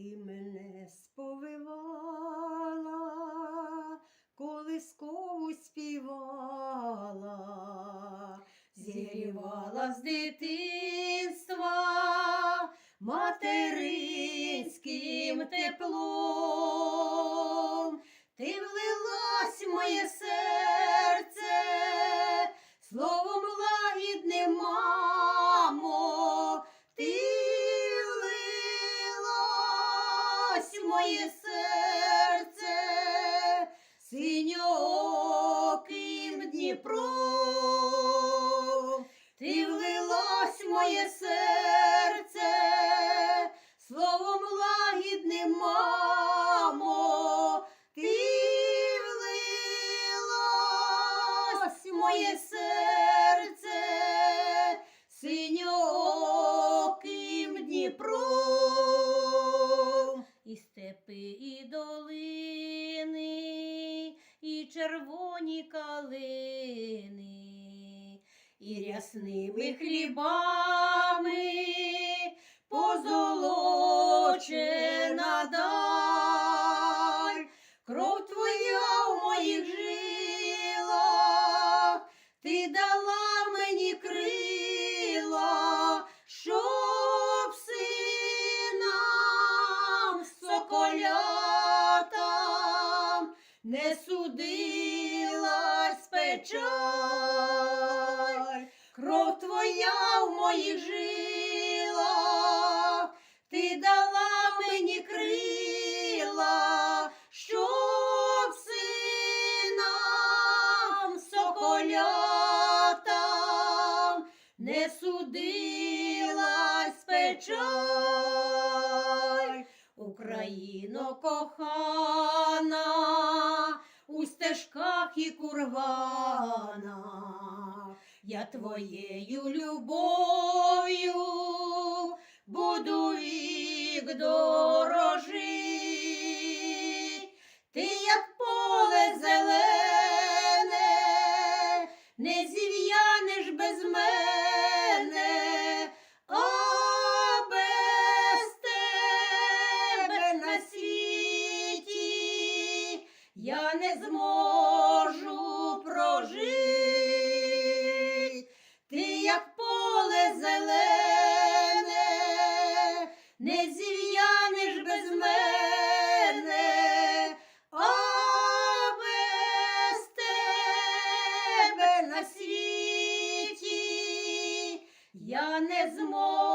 Ти мене сповивала, колискову співала, зігрівала з дитинства материнським моє серце, синьоким Дніпром, ти влилась в моє серце, словом лагідним, мамо, ти влилась в моє серце, степи, і долини, і червоні калини, і рясними хлібами позолочена не судилась печаль. Кров твоя в моїх жилах, ти дала мені крила, щоб синам соколятам не судилась печаль. Україно кохана, у стежках і курганах, я твоєю любов'ю буду вік дорожить. не зможу прожити, ти, як поле зелене, не зів'яниш без мене, а без тебе на світі я не зможу.